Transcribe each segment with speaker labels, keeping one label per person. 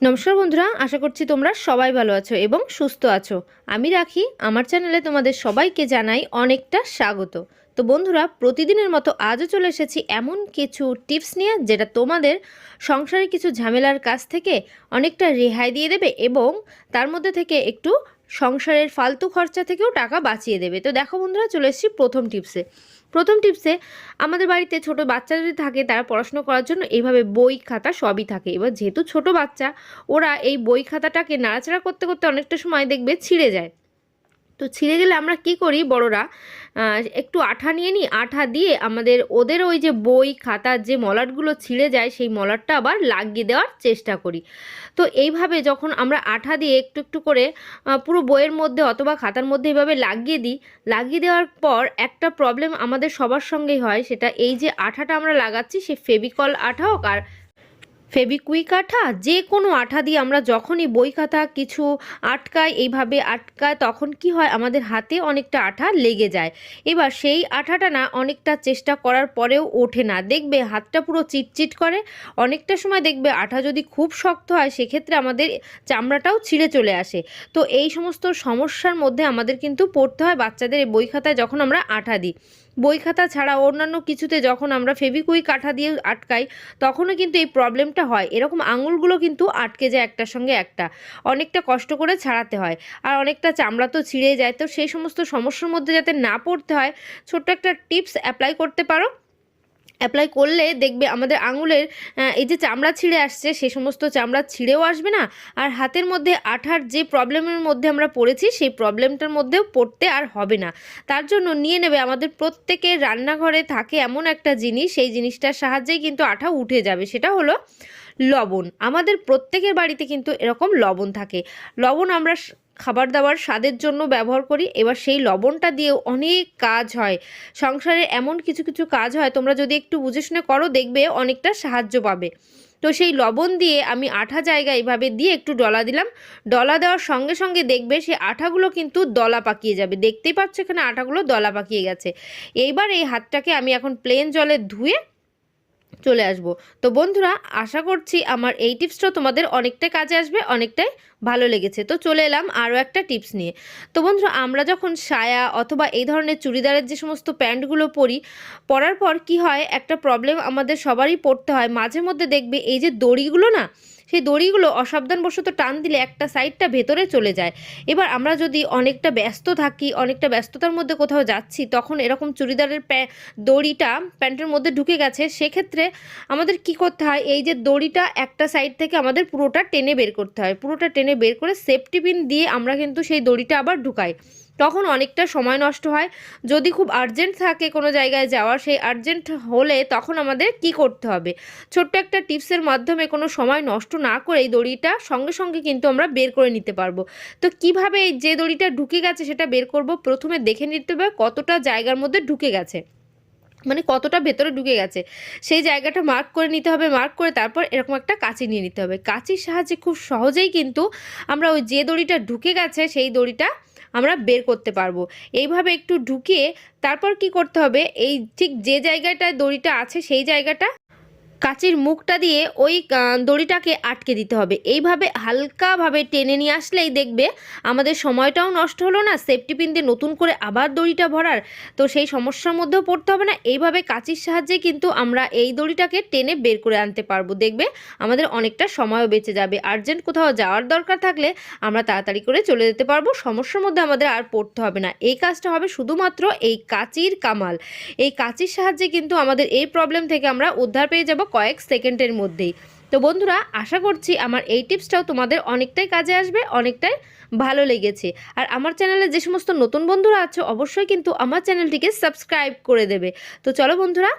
Speaker 1: নমস্কার বন্ধুরা, আশা করছি তোমরা সবাই ভালো আছো এবং সুস্থ আছো। আমি রাখি, আমার চ্যানেলে তোমাদের সবাইকে জানাই অনেকটা স্বাগত। তো বন্ধুরা, প্রতিদিনের মতো আজও চলে এসেছি এমন কিছু টিপস নিয়ে যেটা তোমাদের সংসারে কিছু ঝামেলার কাছ থেকে অনেকটা রেহাই দিয়ে দেবে এবং তার মধ্যে থেকে একটু সংসারের ফালতু খরচা থেকেও টাকা বাঁচিয়ে দেবে। তো দেখো বন্ধুরা, চলে এসেছি প্রথম টিপসে প্রথম টিপসে আমাদের বাড়িতে ছোট বাচ্চা যদি থাকে, তারা পড়াশুনো করার জন্য এইভাবে বই খাতা সবই থাকে। এবার যেহেতু ছোট বাচ্চা, ওরা এই বই খাতাটাকে নাড়াচাড়া করতে করতে অনেকটা সময় দেখবে ছিঁড়ে যায়। তো ছিঁড়ে গেলে আমরা কি করি বড়রা? একটু আঠা নিয়ে নিই, আঠা দিয়ে আমাদের ওদের ওই যে বই খাতার যে মলাটগুলো ছিঁড়ে যায় সেই মলাটটা আবার লাগিয়ে দেওয়ার চেষ্টা করি। তো এইভাবে যখন আমরা আঠা দিয়ে একটু একটু করে পুরো বইয়ের মধ্যে অথবা খাতার মধ্যে এইভাবে লাগিয়ে দিই, লাগিয়ে দেওয়ার পর একটা প্রবলেম আমাদের সবার সঙ্গেই হয়, সেটা এই যে আঠাটা আমরা লাগাচ্ছি, সে ফেভিকল আঠা হোক আর ফেবিকুইক আঠা যে কোনো আঠা দিয়ে আমরা যখনই বই খাতা কিছু আটকায় এইভাবে আটকায়, তখন কি হয়? আমাদের হাতে অনেকটা আঠা লেগে যায়। এবার সেই আঠাটা না অনেকটা চেষ্টা করার পরেও ওঠে না। দেখবে হাতটা পুরো চিটচিট করে, অনেকটা সময় দেখবে আঠা যদি খুব শক্ত হয়, সেক্ষেত্রে আমাদের চামড়াটাও ছিঁড়ে চলে আসে। তো এই সমস্ত সমস্যার মধ্যে আমাদের কিন্তু পড়তে হয় বাচ্চাদের এই বই খাতায় যখন আমরা আঠা দিই। বই খাতা ছাড়া অন্যান্য কিছুতে যখন আমরা ফেভিকুইক কাঠা দিয়ে আটকাই, তখনও কিন্তু এই প্রবলেমটা হয়। এরকম আঙুলগুলো কিন্তু আটকে যায় একটার সঙ্গে একটা। অনেকটা কষ্ট করে ছাড়াতে হয়। আর অনেকটা চামড়া তো ছিঁড়ে যায়। তো সেই সমস্ত সমস্যার মধ্যে যাতে না পড়তে হয়, ছোট্ট একটা টিপস অ্যাপ্লাই করতে পারো। অ্যাপ্লাই করলে দেখবে আমাদের আঙুলের এই যে চামড়া ছিঁড়ে আসছে, সে সমস্ত চামড়া ছিঁড়েও আসবে না। আর হাতের মধ্যে আঠার যে প্রবলেমের মধ্যে আমরা পড়েছি, সেই প্রবলেমটার মধ্যেও পড়তে আর হবে না। তার জন্য নিয়ে নেবে, আমাদের প্রত্যেকের রান্নাঘরে থাকে এমন একটা জিনিস, সেই জিনিসটার সাহায্যেই কিন্তু আঠা উঠে যাবে, সেটা হলো লবণ। আমাদের প্রত্যেকের বাড়িতে কিন্তু এরকম লবণ থাকে। লবণ আমরা খাবার দাবার স্বাদের জন্য ব্যবহার করি। এবার সেই লবণটা দিয়েও অনেক কাজ হয়। সংসারে এমন কিছু কিছু কাজ হয়, তোমরা যদি একটু বুঝে শুনে করো, দেখবে অনেকটা সাহায্য পাবে। তো সেই লবণ দিয়ে আমি আঠা জায়গা এইভাবে দিয়ে একটু ডলা দিলাম। ডলা দেওয়ার সঙ্গে সঙ্গে দেখবে সেই আঠাগুলো কিন্তু দলা পাকিয়ে যাবে। দেখতেই পাচ্ছ এখানে আঠাগুলো দলা পাকিয়ে গেছে। এইবার এই হাতটাকে আমি এখন প্লেন জলে ধুয়ে চলে আসব। তো বন্ধুরা, আশা করছি আমার এই টিপসটা তোমাদের অনেকটাই কাজে আসবে, অনেকটাই ভালো লেগেছে। তো চলে এলাম আরও একটা টিপস নিয়ে। তো বন্ধুরা, আমরা যখন সায়া অথবা এই ধরনের চুড়িদারের যে সমস্ত প্যান্টগুলো পরি, পরার পর কি হয়, একটা প্রবলেম আমাদের সবারই পড়তে হয়। মাঝে মধ্যে দেখবে এই যে দড়িগুলো না সেই দড়িগুলো অসাবধানবশত টান দিলে একটা সাইডটা ভেতরে চলে যায়। এবার আমরা যদি অনেকটা ব্যস্ত থাকি, অনেকটা ব্যস্ততার মধ্যে কোথাও যাচ্ছি, তখন এরকম চুড়িদারের দড়িটা প্যান্টের মধ্যে ঢুকে গেছে, সেক্ষেত্রে আমাদের কি করতে হয়? এই যে দড়িটা একটা সাইড থেকে আমাদের পুরোটা টেনে বের করতে হয়। পুরোটা টেনে বের করে সেফটি পিন দিয়ে আমরা কিন্তু সেই দড়িটা আবার ঢুকাই। তখন অনেকটা সময় নষ্ট হয়। যদি খুব আর্জেন্ট থাকে কোনো জায়গায় যাওয়ার, সেই আর্জেন্ট হলে তখন আমাদের কি করতে হবে? ছোট্ট একটা টিপসের মাধ্যমে কোনো সময় নষ্ট না করে এই দড়িটা সঙ্গে সঙ্গে কিন্তু আমরা বের করে নিতে পারব। তো কীভাবে এই যে দড়িটা ঢুকে গেছে সেটা বের করব? প্রথমে দেখে নিতে হবে কতটা জায়গার মধ্যে ঢুকে গেছে। মানে কতটা ভেতরে ঢুকে গেছে। সেই জায়গাটা মার্ক করে নিতে হবে মার্ক করে তারপর এরকম একটা কাঁচি নিয়ে নিতে হবে। কাঁচির সাহায্যে খুব সহজেই কিন্তু আমরা ওই যে দড়িটা ঢুকে গেছে, সেই দড়িটা আমরা বের করতে পারব। এইভাবে একটু ঢুকিয়ে তারপর কি করতে হবে? এই ঠিক যে জায়গাটায় দড়িটা আছে সেই জায়গাটা কাঁচির মুখটা দিয়ে ওই দড়িটাকে আটকে দিতে হবে। এইভাবে হালকাভাবে টেনে নিয়ে আসলেই দেখবে আমাদের সময়টাও নষ্ট হলো না সেফটি পিন দিয়ে নতুন করে আবার দড়িটা ভরার। তো সেই সমস্যার মধ্যেও পড়তে হবে না, এইভাবে কাঁচির সাহায্যে কিন্তু আমরা এই দড়িটাকে টেনে বের করে আনতে পারব। দেখবে আমাদের অনেকটা সময়ও বেঁচে যাবে। আর্জেন্ট কোথাও যাওয়ার দরকার থাকলে আমরা তাড়াতাড়ি করে চলে যেতে পারব। সমস্যার মধ্যে আমাদের আর পড়তে হবে না। এই কাজটা হবে শুধুমাত্র এই কাঁচির কামাল। এই কাঁচির সাহায্যে কিন্তু আমাদের এই প্রবলেম থেকে আমরা উদ্ধার পেয়ে যাব। কয়েক সেকেন্ডের মধ্যেই। তো বন্ধুরা, আশা করছি আমার এই টিপসটাও তোমাদের অনেকটাই কাজে আসবে, অনেকটাই ভালো লেগেছে। আর আমার চ্যানেলে যে সমস্ত নতুন বন্ধুরা আছো, অবশ্যই কিন্তু আমার চ্যানেলটিকে সাবস্ক্রাইব করে দেবে। তো চলো বন্ধুরা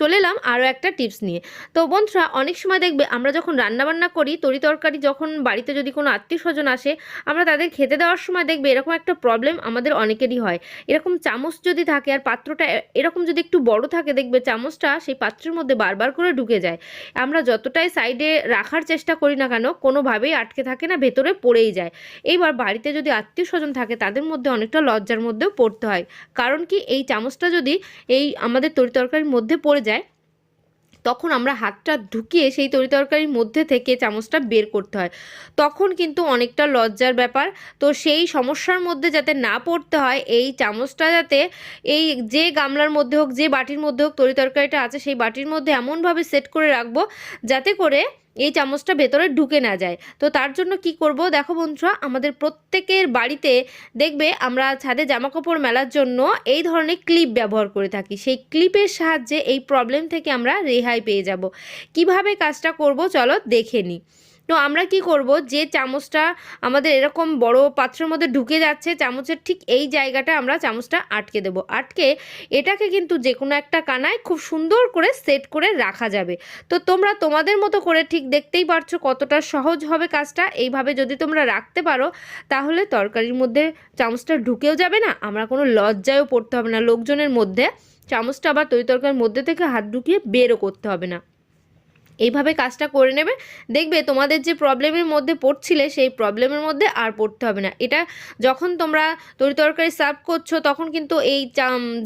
Speaker 1: চলে এলাম আরও একটা টিপস নিয়ে। তো বন্ধুরা, অনেক সময় দেখবে আমরা যখন রান্নাবান্না করি, তরি তরকারি যখন বাড়িতে যদি কোনো আত্মীয় স্বজন আসে, আমরা তাদের খেতে দেওয়ার সময় দেখবে এরকম একটা প্রবলেম আমাদের অনেকেরই হয়। এরকম চামচ যদি থাকে আর পাত্রটা এরকম যদি একটু বড় থাকে, দেখবে চামচটা সেই পাত্রের মধ্যে বারবার করে ঢুকে যায়। আমরা যতটাই সাইডে রাখার চেষ্টা করি না কেন, কোনোভাবেই আটকে থাকে না, ভেতরে পড়েই যায়। এইবার বাড়িতে যদি আত্মীয় স্বজন থাকে, তাদের মধ্যে অনেকটা লজ্জার মধ্যেও পড়তে হয়। কারণ কি, এই চামচটা যদি এই আমাদের তরি তরকারির মধ্যে পড়ে যায় তখন আমরা হাতটা ঢুকিয়ে সেই তরি তরকারির মধ্যে থেকে চামচটা বের করতে হয়। তখন কিন্তু অনেকটা লজ্জার ব্যাপার। তো সেই সমস্যার মধ্যে যাতে না পড়তে হয়, এই চামচটা যাতে এই যে গামলার মধ্যে হোক, যে বাটির মধ্যে হোক তরি তরকারিটা আছে, সেই বাটির মধ্যে এমনভাবে সেট করে রাখব, যাতে করে এই চামচটা ভেতরে ঢুকে না যায়। তো তার জন্য কি করব? দেখো বন্ধুরা, আমাদের প্রত্যেকের বাড়িতে দেখবে আমরা ছাদে জামা কাপড় মেলার জন্য এই ধরনের ক্লিপ ব্যবহার করে থাকি। সেই ক্লিপের সাহায্যে এই প্রবলেম থেকে আমরা রেহাই পেয়ে যাব। কীভাবে কাজটা করব? চলো দেখে নিই। তো আমরা কি করব? যে চামচটা আমাদের এরকম বড় পাত্রের মধ্যে ঢুকে যাচ্ছে, চামচের ঠিক এই জায়গাটা আমরা চামচটা আটকে দেব। আটকে এটাকে কিন্তু যে কোনো একটা কানায় খুব সুন্দর করে সেট করে রাখা যাবে। তো তোমরা তোমাদের মতো করে ঠিক দেখতেই পারছ কতটা সহজ হবে কাজটা। এইভাবে যদি তোমরা রাখতে পারো, তাহলে তরকারির মধ্যে চামচটা ঢুকেও যাবে না। আমরা কোনো লজ্জায়ও পড়তে হবে না। লোকজনের মধ্যে চামচটা আবার তরি তরকারির মধ্যে থেকে হাত ঢুকিয়ে বেরও করতে হবে না। এইভাবে কাজটা করে নেবে। দেখবে তোমাদের যে প্রবলেমের মধ্যে পড়ছিলে, সেই প্রবলেমের মধ্যে আর পড়তে হবে না। এটা যখন তোমরা তরি তরকারি সার্ভ করছ, তখন কিন্তু এই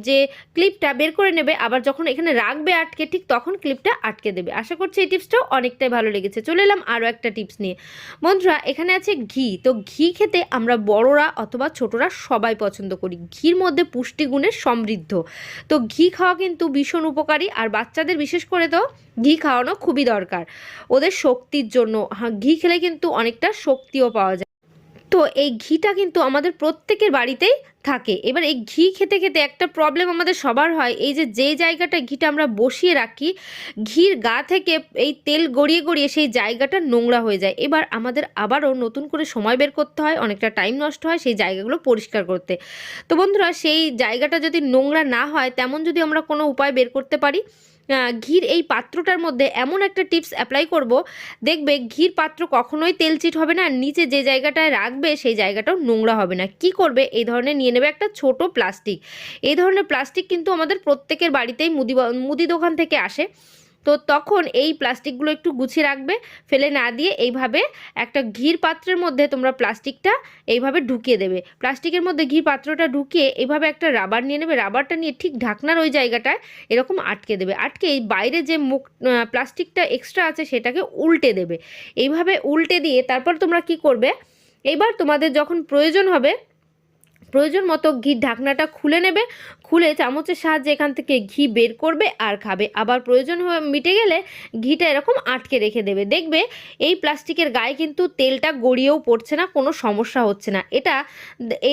Speaker 1: যে ক্লিপটা বের করে নেবে, আবার যখন এখানে রাখবে আটকে, ঠিক তখন ক্লিপটা আটকে দেবে। আশা করছি এই টিপসটাও অনেকটাই ভালো লেগেছে। চলে এলাম আরও একটা টিপস নিয়ে। বন্ধুরা, এখানে আছে ঘি। তো ঘি খেতে আমরা বড়রা অথবা ছোটরা সবাই পছন্দ করি। ঘির মধ্যে পুষ্টিগুণে সমৃদ্ধ। তো ঘি খাওয়া কিন্তু ভীষণ উপকারী। আর বাচ্চাদের বিশেষ করে তো ঘি খাওয়ানো খুবই দরকার। ওদের শক্তির জন্য। হ্যাঁ ঘি খেলে কিন্তু অনেকটা শক্তিও পাওয়া যায়। তো এই ঘিটা কিন্তু আমাদের প্রত্যেকের বাড়িতেই থাকে। এবার এই ঘি খেতে খেতে একটা প্রবলেম আমাদের সবার হয়। এই যে যে জায়গাটা ঘিটা আমরা বসিয়ে রাখি, ঘির গা থেকে এই তেল গড়িয়ে গড়িয়ে সেই জায়গাটা নোংরা হয়ে যায়। এবার আমাদের আবারও নতুন করে সময় বের করতে হয়, অনেকটা টাইম নষ্ট হয় সেই জায়গাগুলো পরিষ্কার করতে। তো বন্ধুরা, সেই জায়গাটা যদি নোংরা না হয়, তেমন যদি আমরা কোনো উপায় বের করতে পারি? ঘির এই পাত্রটার মধ্যে এমন একটা টিপস অ্যাপ্লাই করব। দেখবে ঘির পাত্র কখনোই তেল চিট হবে না নিচে যে জায়গাটায় রাখবে সেই জায়গাটাও নোংরা হবে না। কি করবে? এই ধরনের নিয়ে নেবে একটা ছোট প্লাস্টিক। এই ধরনের প্লাস্টিক কিন্তু আমাদের প্রত্যেকের বাড়িতেই মুদি মুদি দোকান থেকে আসে। তো তখন এই প্লাস্টিকগুলো একটু গুছিয়ে রাখবে, ফেলে না দিয়ে এইভাবে একটা ঘির পাত্রের মধ্যে তোমরা প্লাস্টিকটা এইভাবে ঢুকিয়ে দেবে। প্লাস্টিকের মধ্যে ঘি পাত্রটা ঢুকিয়ে এইভাবে একটা রাবার নিয়ে নেবে, রাবারটা নিয়ে ঠিক ঢাকনার ওই জায়গাটায় এরকম আটকে দেবে। আটকে এই বাইরে যে মুখ প্লাস্টিকটা এক্সট্রা আছে সেটাকে উল্টে দেবে। এইভাবে উল্টে দিয়ে তারপর তোমরা কি করবে? এবার তোমাদের যখন প্রয়োজন হবে প্রয়োজন মতো ঘির ঢাকনাটা খুলে নেবে। খুলে চামচের সাহায্যে এখান থেকে ঘি বের করবে আর খাবে। আবার প্রয়োজন মিটে গেলে ঘিটা এরকম আটকে রেখে দেবে। দেখবে এই প্লাস্টিকের গায়ে কিন্তু তেলটা গড়িয়েও পড়ছে না, কোনো সমস্যা হচ্ছে না। এটা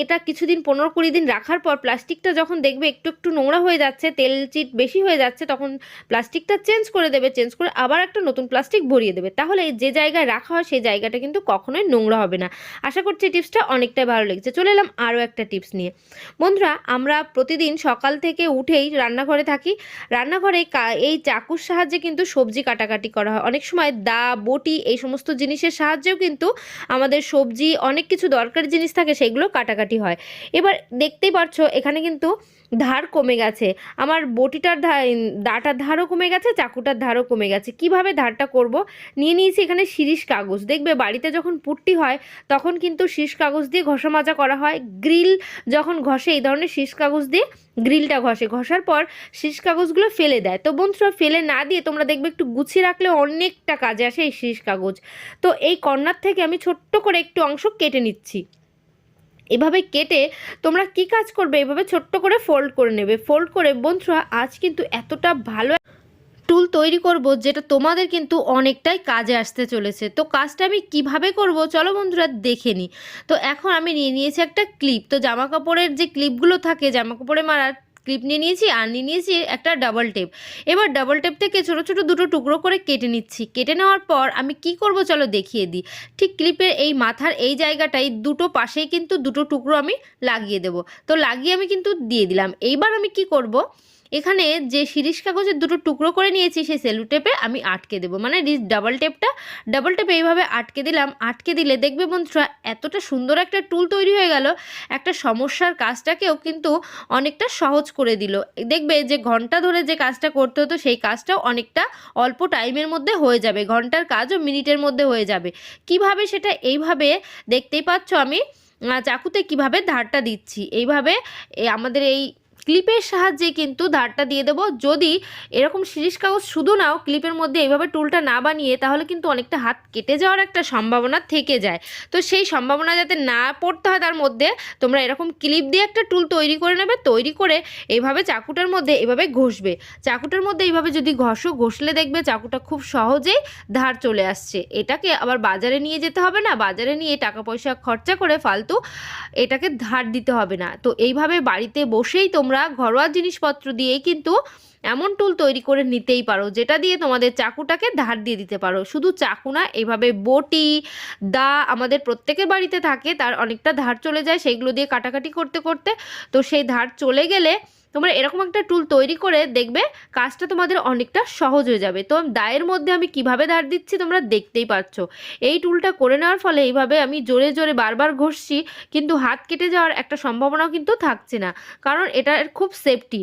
Speaker 1: এটা কিছুদিন, পনেরো কুড়ি দিন রাখার পর প্লাস্টিকটা যখন দেখবে একটু একটু নোংরা হয়ে যাচ্ছে, তেল চিট বেশি হয়ে যাচ্ছে, তখন প্লাস্টিকটা চেঞ্জ করে দেবে, চেঞ্জ করে আবার একটা নতুন প্লাস্টিক ভরিয়ে দেবে। তাহলে যে জায়গায় রাখা হয়, সেই জায়গাটা কিন্তু কখনোই নোংরা হবে না। আশা করছি টিপসটা অনেকটাই ভালো লেগেছে। চলে এলাম আরও একটা টিপস নিয়ে। বন্ধুরা, আমরা প্রতিদিন সকাল থেকে উঠেই রান্নাঘরে থাকি। রান্নাঘরে এই চাকুর সাহায্যে কিন্তু সবজি কাটাকাটি করা হয়। অনেক সময় দা, বটি এই সমস্ত জিনিসের সাহায্যেও কিন্তু আমাদের সবজি, অনেক কিছু দরকারি জিনিস থাকে, সেগুলো কাটাকাটি হয়। এবার দেখতেই পারছ, এখানে কিন্তু ধার কমে গেছে। আমার বটিটার দাটার ধারও কমে গেছে, চাকুটার ধারও কমে গেছে। কীভাবে ধারটা করব? নিয়ে নিয়েছি এখানে শিরিষ কাগজ। দেখবে বাড়িতে যখন পুট্টি হয়, তখন কিন্তু শীষ কাগজ দিয়ে ঘষা মাজা করা হয়। গ্রিল যখন ঘষে, এই ধরনের শীষ কাগজ দিয়ে গ্রিলটা ঘষে। ঘষার পর শীষ কাগজগুলো ফেলে দেয়। তো বন্ধুরা, ফেলে না দিয়ে তোমরা দেখবে একটু গুছিয়ে রাখলে অনেকটা কাজে আসে এই শীষ কাগজ। তো এই কর্নার থেকে আমি ছোট্ট করে একটু অংশ কেটে নিচ্ছি। এভাবে কেটে তোমরা কি কাজ করবে? এভাবে ছোট্ট করে ফোল্ড করে নেবে। ফোল্ড করে, বন্ধুরা, আজ কিন্তু এতটা ভালো টুল তৈরি করব যেটা তোমাদের কিন্তু অনেকটাই কাজে আসতে চলেছে। তো কাজটা আমি কীভাবে করব? চলো, বন্ধুরা, দেখে নিই তো এখন আমি নিয়ে নিয়েছি একটা ক্লিপ তো জামা কাপড়ের যে ক্লিপগুলো থাকে জামা কাপড়ে মারার ক্লিপ নিয়ে নিয়েছি, আর নিয়ে নিয়েছি একটা ডাবল টেপ এবার ডাবল টেপ থেকে ছোটো ছোটো দুটো টুকরো করে কেটে নিচ্ছি। কেটে নেওয়ার পর আমি কি করব চলো দেখিয়ে দিই। ঠিক ক্লিপের এই মাথার এই জায়গাটাই দুটো পাশেই কিন্তু দুটো টুকরো আমি লাগিয়ে দেব। তো লাগিয়ে আমি কিন্তু দিয়ে দিলাম। এইবার আমি কি করব? এখানে যে শিরিষ কাগজের দুটো টুকরো করে নিয়েছি, সেই সেলু টেপে আমি আটকে দেবো। মানে ডাবল টেপটা ডাবল টেপে এইভাবে আটকে দিলাম। আটকে দিলে দেখবে বন্ধুরা, এতটা সুন্দর একটা টুল তৈরি হয়ে গেল। একটা সমস্যার কাজটাকেও কিন্তু অনেকটা সহজ করে দিল। দেখবে যে ঘণ্টা ধরে যে কাজটা করতে হতো, সেই কাজটাও অনেকটা অল্প টাইমের মধ্যে হয়ে যাবে। ঘণ্টার কাজও মিনিটের মধ্যে হয়ে যাবে। কীভাবে সেটা এইভাবে দেখতেই পাচ্ছ আমি চাকুতে কীভাবে ধারটা দিচ্ছি? এইভাবে আমাদের এই ক্লিপের সাহায্যে কিন্তু ধারটা দিয়ে দেবো। যদি এরকম শিরিষ কাগজ শুধু নাও, ক্লিপের মধ্যে এইভাবে টুলটা না বানিয়ে, তাহলে কিন্তু অনেকটা হাত কেটে যাওয়ার একটা সম্ভাবনা থেকে যায়। তো সেই সম্ভাবনা যাতে না পড়তে হয়, তার মধ্যে তোমরা এরকম ক্লিপ দিয়ে একটা টুল তৈরি করে নেবে। তৈরি করে এইভাবে চাকুটার মধ্যে এভাবে ঘষবে। চাকুটার মধ্যে এইভাবে যদি ঘষো, ঘষলে দেখবে চাকুটা খুব সহজেই ধার চলে আসছে। এটাকে আবার বাজারে নিয়ে যেতে হবে না। বাজারে নিয়ে টাকা পয়সা খরচা করে ফালতু এটাকে ধার দিতে হবে না। তো এইভাবে বাড়িতে বসেই তোমরা ঘরোয়া জিনিসপত্র দিয়েই কিন্তু এমন টুল তৈরি করে নিতেই পারো, যেটা দিয়ে তোমাদের চাকুটাকে ধার দিয়ে দিতে পারো। শুধু চাকু না, এভাবে বটি, দা আমাদের প্রত্যেকের বাড়িতে থাকে, তার অনেকটা ধার চলে যায় সেইগুলো দিয়ে কাটাকাটি করতে করতে। তো সেই ধার চলে গেলে তোমরা এরকম একটা টুল তৈরি করে দেখবে কাজটা তোমাদের অনেকটা সহজ হয়ে যাবে। তো দায়ের মধ্যে আমি কীভাবে ধার দিচ্ছি তোমরা দেখতেই পাচ্ছ। এই টুলটা করে নেওয়ার ফলে এইভাবে আমি জোরে জোরে বারবার ঘষছি, কিন্তু হাত কেটে যাওয়ার একটা সম্ভাবনাও কিন্তু থাকছে না। কারণ এটার খুব সেফটি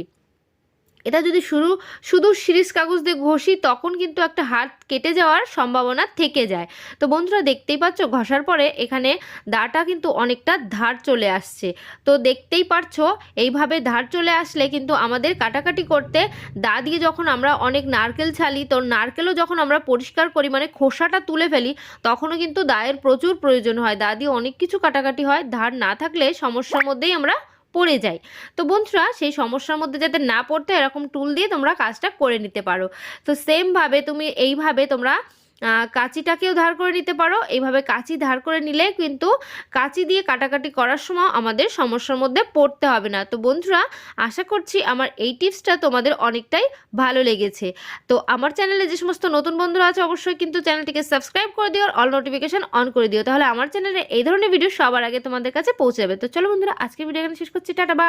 Speaker 1: এটা যদি শুরু, শুধু সিরিজ কাগজ দিয়ে ঘষি, তখন কিন্তু একটা হাত কেটে যাওয়ার সম্ভাবনা থেকে যায়। তো বন্ধুরা, দেখতেই পাচ্ছ, ঘষার পরে এখানে দাটা কিন্তু অনেকটা ধার চলে আসছে। তো দেখতেই পারছ, এইভাবে ধার চলে আসলে কিন্তু আমাদের কাটাকাটি করতে, দা দিয়ে যখন আমরা অনেক নারকেল ছালি, তো নারকেলও যখন আমরা পরিষ্কার করি মানে খোসাটা তুলে ফেলি, তখনও কিন্তু দায়ের প্রচুর প্রয়োজন হয়। দা দিয়ে অনেক কিছু কাটাকাটি হয়। ধার না থাকলে সমস্যার মধ্যেই আমরা পড়ে যায়। তো বন্ধুরা, সেই সমস্যার মধ্যে যাতে না পড়তে এরকম টুল দিয়ে তোমরা কাজটা করে নিতে পারো। তো সেমভাবে তুমি এইভাবে তোমরা কাঁচিটাকেও ধার করে নিতে পারো। এইভাবে কাঁচি ধার করে নিলে কিন্তু কাঁচি দিয়ে কাটাকাটি করার সময় আমাদের সমস্যার মধ্যে পড়তে হবে না। তো বন্ধুরা, আশা করছি আমার এই টিপসটা তোমাদের অনেকটাই ভালো লেগেছে। তো আমার চ্যানেলে যে সমস্ত নতুন বন্ধুরা আছে, অবশ্যই কিন্তু চ্যানেলটিকে সাবস্ক্রাইব করে দিও আর অল নোটিফিকেশন অন করে দিও। তাহলে আমার চ্যানেলে এই ধরনের ভিডিও সবার আগে তোমাদের কাছে পৌঁছে যাবে তো চলো বন্ধুরা আজকে ভিডিও এখানে শেষ করছি। টাটা বা